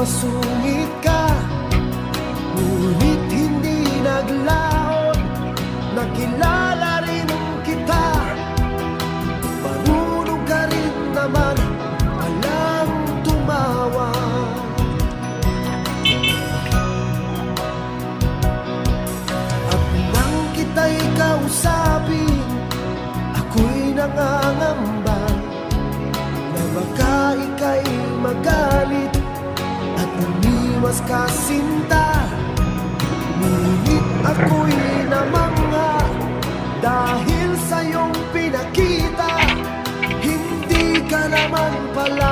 masungit ka. Ngunit hindi naglaon Nakilala rin kita. Marunong ka rin naman Alang tumawa. At nang kita'y kausapin Ako'y nangangamba Na baka ika'y At umiwas ka sinta Ngunit ako'y namanga Dahil sa iyong pinakita Hindi ka naman pala